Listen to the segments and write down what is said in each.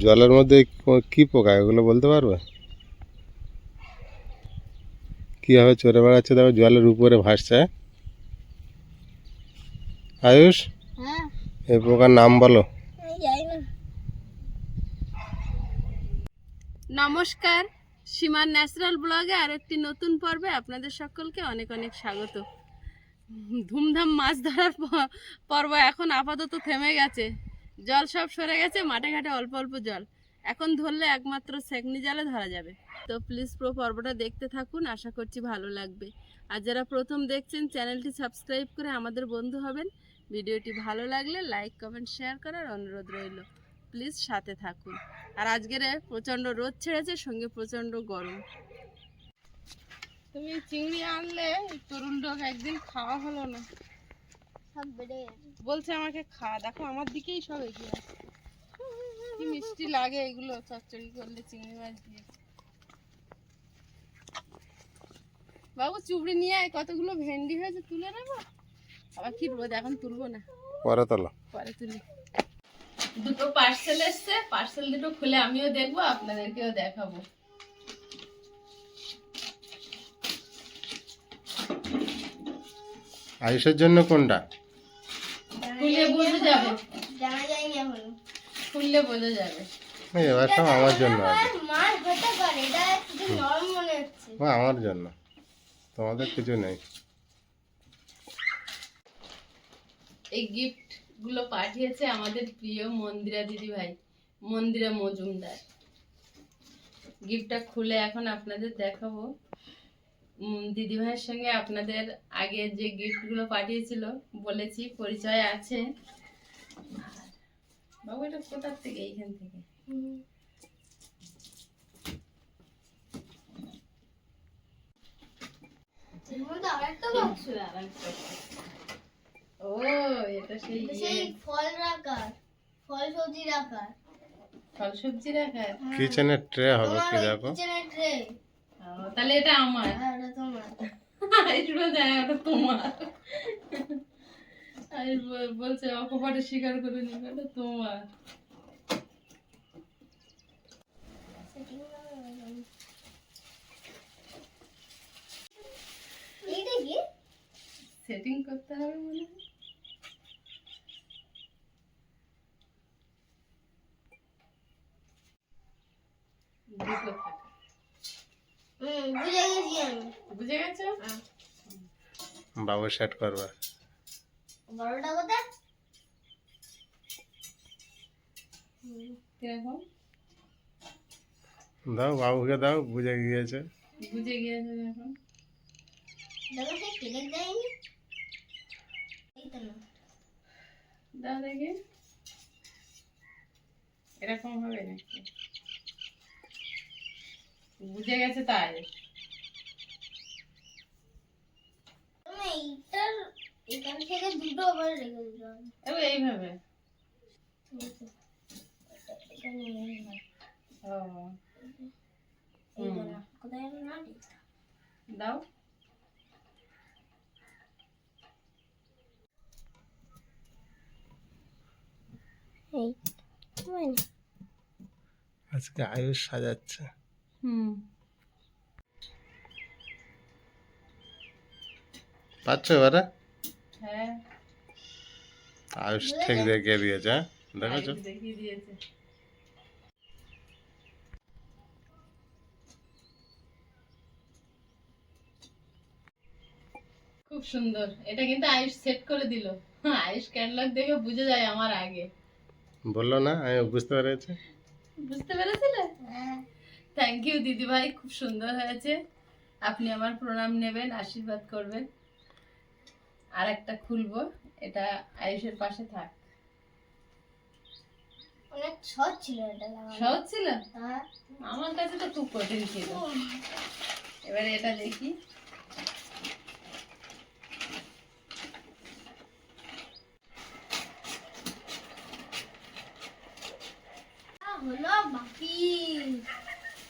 জলের মধ্যে কো- পোকা এগুলো বলতে পারবে? কীভাবে চড়ে বেড়াচ্ছে? দেখো জলের উপরে ভাসছে? আয়ুষ হ্যাঁ। এই পোকার নাম বলো। আমি যাই না। নমস্কার সীমার ন্যাচারাল ব্লগে আর একটি নতুন পর্বে আপনাদের সকলকে অনেক অনেক স্বাগত। ধুমধাম মাছ ধরার পর্ব এখন আপাতত থেমে গেছে। জল সব সরে গেছে, মাঠে ঘাটে অল্প অল্প জল। এখন ধরলে একমাত্র সেকনি জালে ধরা যাবে। তো প্লিজ প্রো পর্বটা দেখতে থাকুন, আশা করছি ভালো লাগবে। আর যারা প্রথম দেখছেন, চ্যানেলটি সাবস্ক্রাইব করে আমাদের বন্ধু হবেন। ভিডিওটি ভালো লাগলে লাইক কমেন্ট শেয়ার করার অনুরোধ রইল। প্লিজ সাথে থাকুন। আর আজকের প্রচণ্ড রোদ ছেড়েছে, সঙ্গে প্রচণ্ড গরম। তুমি চিংড়ি আনলে, তরুণ ডোক একদিন খাওয়া হলো না। বলছে আমাকে খা দেখো আমার দিকেই সব এগিয়ে আসে কি মিষ্টি লাগে এগুলো চচ্চড়ি করলে চিংড়ি মাছ দিয়ে। বাবু চুবড়ি নিয়ে আয় কতগুলো ভেন্ডি হয়েছে তুলে নেব? আবার কি রোদ এখন তুলবো না। পরে তোলো। পরে তুলি। দুটো পার্সেল এসছে পার্সেল দুটো খুলে আমিও দেখব আপনাদেরকেও দেখাবো। আয়ুষের জন্য কোনটা? বোঝা যাবে। জানা যায়নি এখন খুললে বোঝা যাবে। এই আমার জন্য আছে হতে পারে এটা একটু নরম মনে হচ্ছে ও আমার জন্য। তোমাদের কিছু নেই। এই গিফটগুলো পাঠিয়েছে আমাদের প্রিয় মন্দিরা দিদি ভাই মন্দিরা মজুমদার। গিফটটা খুলে এখন আপনাদের দেখাবো। দিদি ভাইয়ের সঙ্গে আপনাদের আগে যে গিফটগুলো পাঠিয়েছিল বলেছি পরিচয় আছে। বাবু এটা কোথার থেকে? এইখান থেকে। ও এটা সেই ইয়ে, সেই ফল রাখার ফল সবজি রাখার। ফল সবজি রাখার? কিচেনের ট্রে হবে কি দেখো? কিচেনের ট্রে তাহলে এটা আমার। হ্যাঁ ওটা তোমার। বল- বলছে অকপটে স্বীকার করে নি ওটা তোমার সেটিং করতে হবে মনে হয়। দুটো থাকা। বুঝে গেছি আমি। বুঝে গেছো? বাবু সেট করবে। বড়টা কোথায়? কীরকম? দাও বাবুকে দাও বুঝে গিয়েছে। বুঝে গিয়েছে এখন। দেখো সে দেয়নি। দাও দেখি। এরকম হবে নাকি? বুঝে গেছে তাই। এইটার এখান থেকে দুটো আবার রেখে এবার এইভাবে? দাও। আজকে আয়ুষ সাজাচ্ছে। হুম। পাচ্ছ এবারে? হ্যাঁ। আয়ুষ ঠিক দেখিয়ে দিয়েছে হ্যাঁ? দেখেছ দেখিয়ে দিয়েছে। খুব সুন্দর। এটা কিন্তু আয়ুষ সেট করে দিল। আয়ুষ ক্যাটলগ দেখে বুঝে যায় আমার আগে। বলল না আমি বুঝতে পেরেছি। বুঝতে পেরেছিলে? হ্যাঁ। থ্যাংক ইউ দিদি ভাই খুব সুন্দর হয়েছে। আপনি আমার প্রণাম নেবেন আশীর্বাদ করবেন। আর একটা খুলবো এটা আয়ুষের পাশে থাক। অনেক সহজ ছিল এটা সহজ ছিল? হ্যাঁ। আমার কাছে তো খুব কঠিন ছিল। এবারে এটা দেখি। হলো বাকি।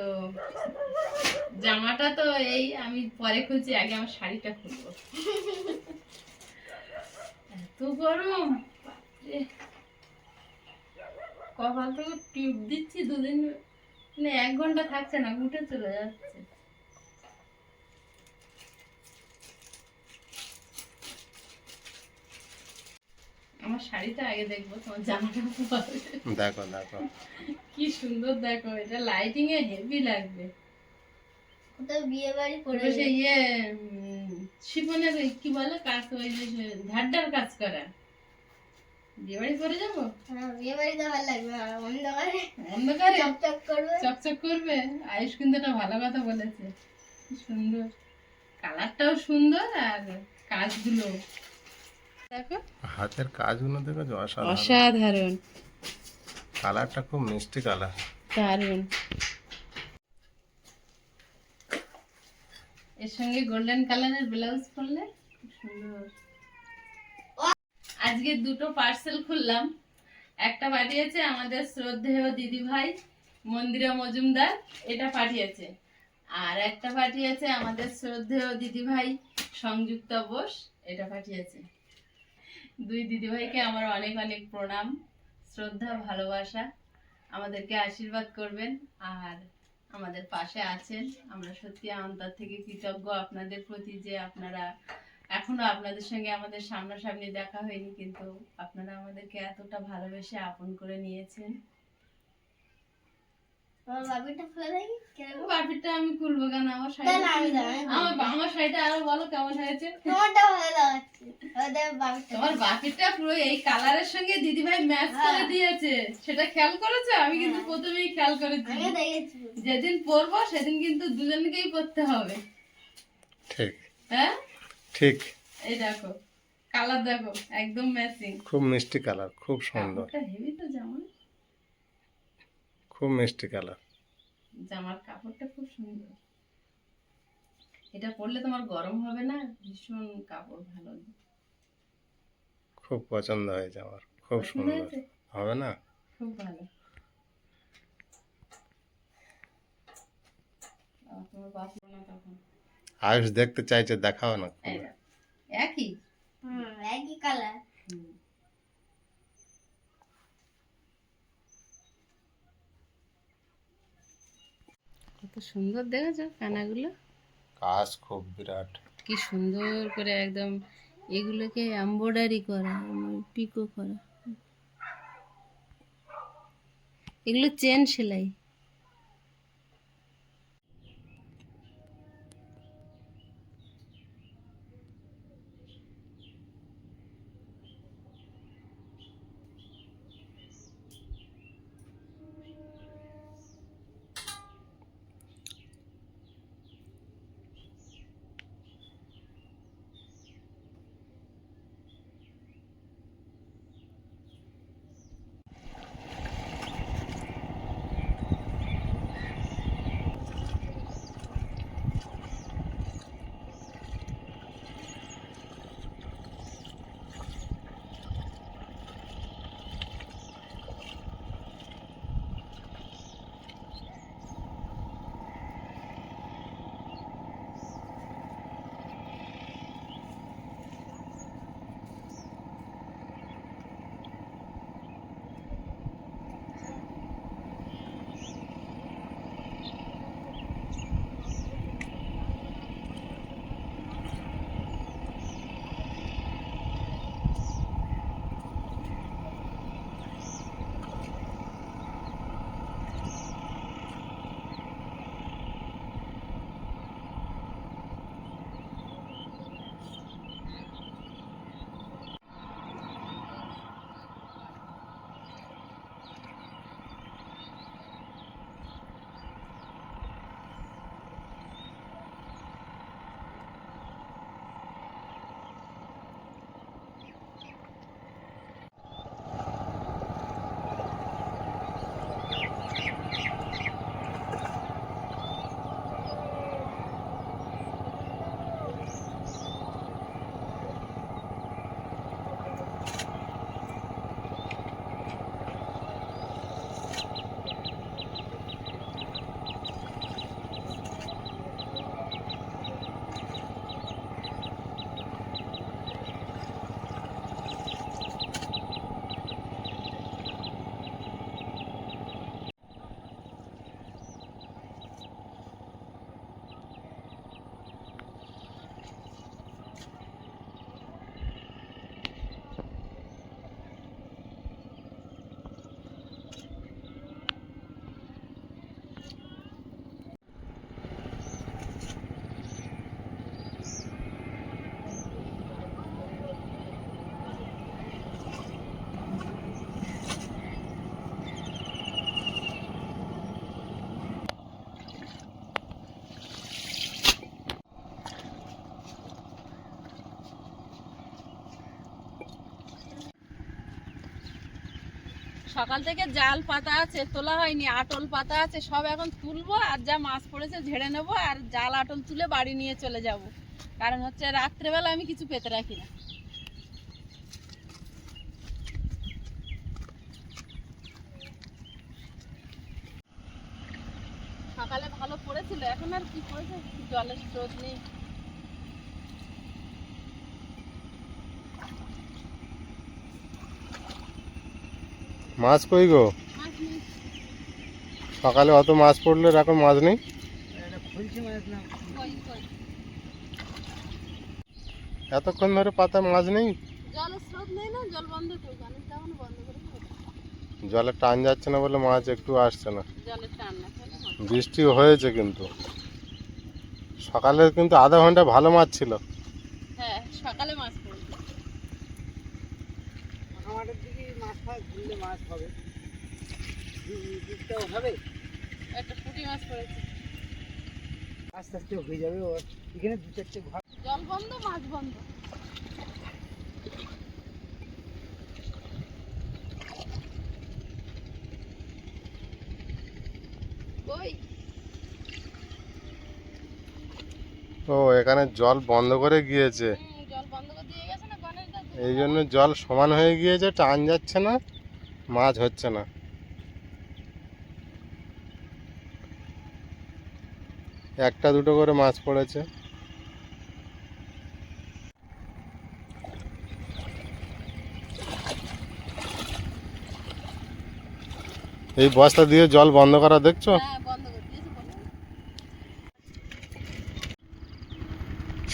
তো জামাটা তো এই আমি পরে খুলছি, আগে আমার শাড়িটা খুলবো এত গরম। কপাল থেকে টিউব দিচ্ছি দুদিন মানে এক ঘণ্টা থাকছে না, উঠে চলে যাচ্ছে আমার শাড়িটা আগে দেখব তোমার জামাটা দেখো দেখো। কি সুন্দর দেখো এটা লাইটিং এ হেভি লাগবে। কোথাও বিয়ে বাড়ি পুরো সেই ইয়ে ওই কি বলে কাজ ওই যে কাজ করা। বিয়ে বাড়ি করে যাব? হ্যাঁ বিয়ে বাড়িতে ভালো লাগবে অন্ধকারে অন্ধকারে? চকচক করবে। চকচক করবে? আয়ুষ কিন্তু একটা ভালো কথা বলেছে। সুন্দর। কালারটাও সুন্দর আর কাজগুলো দেখো। হাতের কাজগুলো দেখো অসাধারণ। অসাধারণ। কালারটা খুব মিষ্টি কালার। দারুণ। এর সঙ্গে গোল্ডেন কালারের ব্লাউজ খুব সুন্দর। আজকে দুটো পার্সেল খুললাম। একটা পাঠিয়েছে আমাদের শ্রদ্ধেয় দিদি ভাই মন্দিরা মজুমদার এটা পাঠিয়েছে। আর একটা পাঠিয়েছে আমাদের শ্রদ্ধেয় দিদি ভাই সংযুক্তা বোস এটা পাঠিয়েছে। দুই দিদিভাইকে আমার অনেক অনেক প্রণাম, শ্রদ্ধা, ভালোবাসা। আমাদেরকে আশীর্বাদ করবেন আর আমাদের পাশে আছেন। আমরা সত্যি আন্তর থেকে কৃতজ্ঞ আপনাদের প্রতি যে আপনারা এখনও আপনাদের সঙ্গে আমাদের সামনাসামনি দেখা হয়নি, কিন্তু আপনারা আমাদেরকে এতটা ভালোবেসে আপন করে নিয়েছেন। আমার বাবিটা খুলে দেখি কীরকম বাপিটা আমি খুলবো কেন? আমার শাড়ি তাহলে আমি দাঁড়াই। আমার আমার শাড়িটা আরও বলো কেমন হয়েছে? তোমারটা ভালো লাগাচ্ছে তোমার বাকিটা পুরো এই কালারের সঙ্গে দিদিভাই ম্যাচ করে হ্যাঁ। দিয়েছে। সেটা খেয়াল করেছ? আমি কিন্তু হ্যাঁ। প্রথমেই খেয়াল করেছি। যেদিন পরবো সেদিন কিন্তু দুজনকেই পরতে হবে। ঠিক। হ্যাঁ? ঠিক। এই দেখো। কালার দেখো একদম ম্যাচিং খুব মিষ্টি কালার খুব সুন্দর। হেভি খুব মিষ্টি কালার। জামার কাপড়টা খুব সুন্দর। এটা পরলে তোমার গরম হবে না? ভীষণ কাপড় ভালো। খুব পছন্দ হয়েছে আমার। খুব সুন্দর। হবে না? খুব ভালো। আর তোমার বাপ না তখন? আয়ুষ দেখতে চাইছে দেখাও না একই? একই কালার হুম। কত সুন্দর দেখেছ কানাগুলো। কাজ খুব বিরাট। কি সুন্দর করে একদম এগুলোকে এমব্রয়ডারি করা পিকো করা। এগুলো চেন সেলাই। সকাল থেকে জাল পাতা আছে, তোলা হয়নি, আটল পাতা আছে, সব এখন তুলবো, আর যা মাছ পড়েছে ঝেড়ে নেব, আর জাল আটল তুলে বাড়ি নিয়ে চলে যাব। কারণ হচ্ছে রাত্রেবেলা আমি কিছু পেতে রাখি না। সকালে ভালো পড়েছিল, এখন আর কি পড়েছে? জলের স্রোত নেই। মাছ কই গো? সকালে অত মাছ পড়লে এখন মাছ নেই? এতক্ষণ ধরে পাতা মাছ নেই? জল টান যাচ্ছে না বলে মাছ একটু আসছে না। বৃষ্টি হয়েছে কিন্তু। সকালে কিন্তু আধা ঘণ্টা ভালো মাছ ছিল। হ্যাঁ সকালে মাছ পড়েছে আমাদের দিকে মাছ ফাছ ধরলে মাছ হবে। দুধটাও হবে। একটা পুঁটি মাছ পড়েছে। আস্তে আস্তে হয়ে যাবে ওর। এখানে দু চারটে ঘর। জল বন্ধ মাছ বন্ধ। ও এখানে জল বন্ধ করে গিয়েছে হুম, জল বন্ধ করে দিয়ে গেছে না গণেশ দা এই জন্য জল সমান হয়ে গিয়েছে টান যাচ্ছে না মাছ হচ্ছে না। একটা দুটো করে মাছ পড়েছে। এই বস্তা দিয়ে জল বন্ধ করা দেখছ? হ্যাঁ।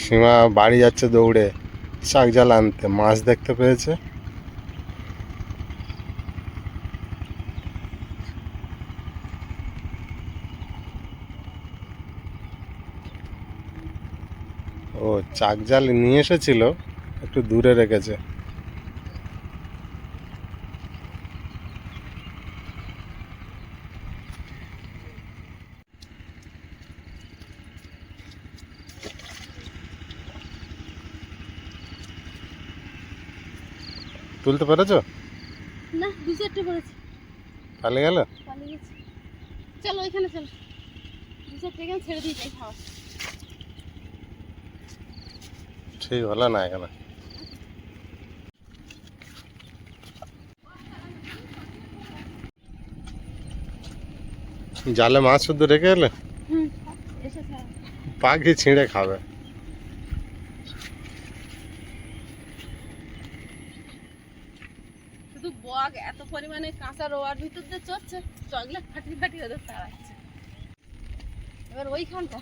সীমা বাড়ি যাচ্ছে দৌড়ে। শাক জাল আনতে মাছ দেখতে পেয়েছে। ও চাক জাল নিয়ে এসেছিল একটু দূরে রেখেছে। তুলতে পেরেছ? না দু চারটে পড়েছে পালিয়ে গেল? পালিয়ে গেছে। চলো ওইখানে চলো। দু চারটে এখানে ছেড়ে দিয়ে যাই খাওয়া। ঠিক হলো না এখানে। জালে মাছ শুদ্ধ রেখে এলে? পাখি ছিঁড়ে খাবে। কাঁচা রোয়ার ভিতর দিয়ে চড়ছে। চকলেট ফাটি ফাটি ওদের তাড়াচ্ছে। এবার ওইখানটা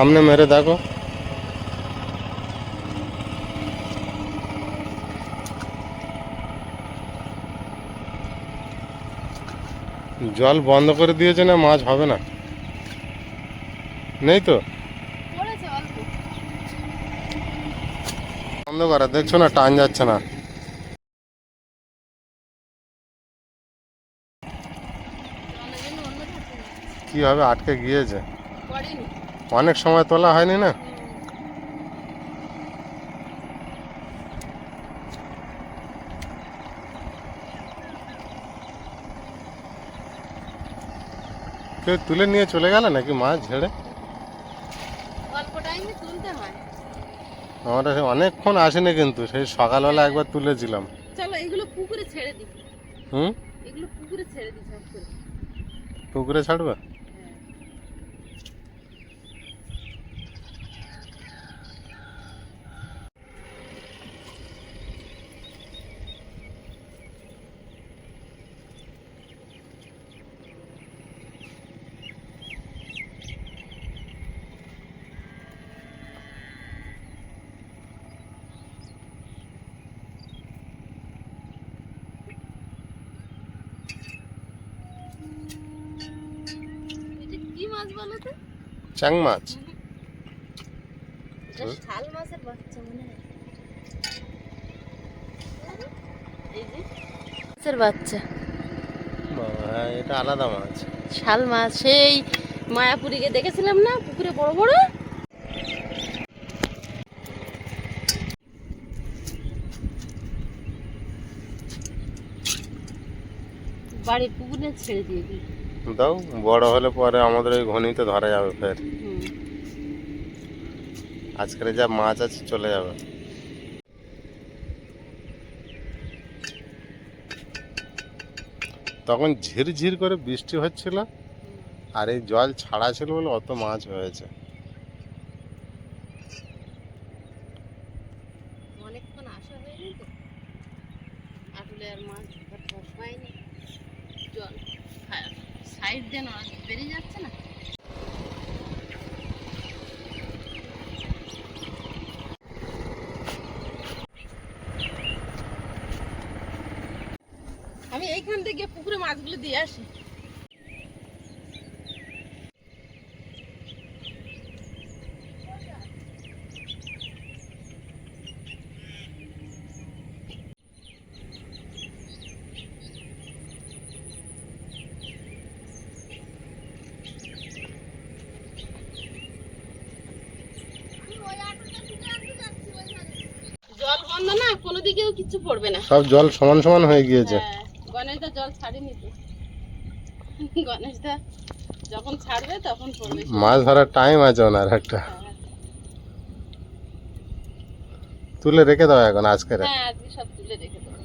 সামনে মেরে দেখো। জল বন্ধ করে দিয়েছে না, মাছ হবে না? নেই তো? বন্ধ করা, দেখছ না, টান যাচ্ছে না। যাচ্ছে। কীভাবে আটকে গিয়েছে। অনেক সময় তোলা হয়নি না? কেউ তুলে নিয়ে চলে গেল নাকি মাছ ঝেড়ে? আমরা সে অনেকক্ষণ আসেনি কিন্তু সেই সকালবেলা একবার তুলেছিলাম। চলো এগুলো পুকুরে ছেড়ে দিই। হুম? এগুলো পুকুরে ছেড়ে দিই পুকুরে ছাড়বে? হ্যাঁ বলো তো? চ্যাং মাছ? শাল মাছের বাচ্চা মনে হয়। এই যে মাছের বাচ্চা। বাবা, হ্যাঁ, এটা আলাদা মাছ। শাল মাছ সেই মায়াপুরীকে দেখেছিলাম না? পুকুরে বড় বড়? বাড়ির পুকুরে ছেড়ে দিয়ে দিই। দাও, বড় হলে পরে আমাদের ওই ঘনিতে ধরা যাবে ফের। আজকের যা মাছ আছে, চলে যাবে। তখন ঝিরঝির করে বৃষ্টি হচ্ছিল, আর এই জল ছাড়া ছিল বলে অত মাছ হয়েছে অনেকক্ষণ আসা হয়নি তো আসলে আর মাছ ধরতে হয়নি জল সাইড দিয়ে না বেরিয়ে যাচ্ছে না আমি এইখান থেকে পুকুরে মাছগুলো দিয়ে আসি। জল বন্ধ না কোনো দিকেও কিছু পড়বে না। সব জল সমান সমান হয়ে গিয়েছে হ্যাঁ, গণেশদা জল ছাড়েনি তো গণেশদা যখন ছাড়বে তখন পড়বে মাছ ধরার টাইম আছে ওনার একটা। তুলে রেখে দাও এখন আজকে হ্যাঁ আজকে সব তুলে রেখে দেবো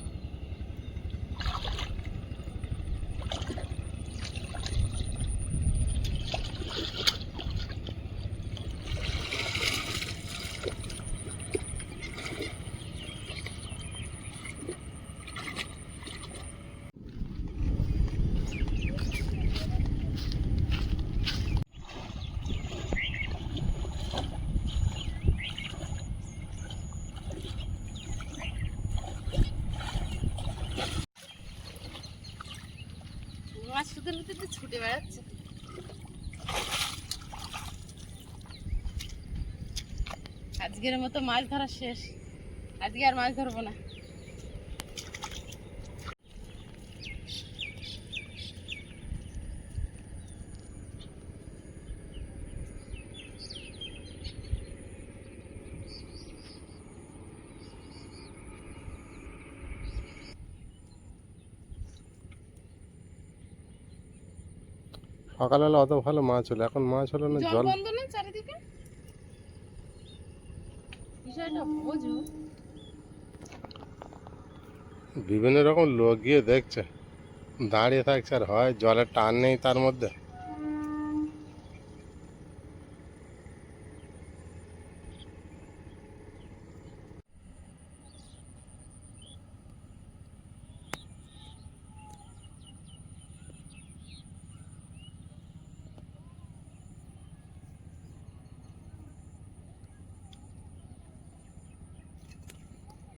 ভিতরে ছুটে বেড়াচ্ছে। আজকের মতো মাছ ধরা শেষ। আজকে আর মাছ ধরবো না। সকালবেলা অত ভালো মাছ হলো। এখন মাছ হলো না জল। জল বন্ধ না চারিদিকে? বিষয়টা বোঝো। বিভিন্ন রকম লোক গিয়ে দেখছে। দাঁড়িয়ে থাকছে আর হয় জলের টান নেই তার মধ্যে।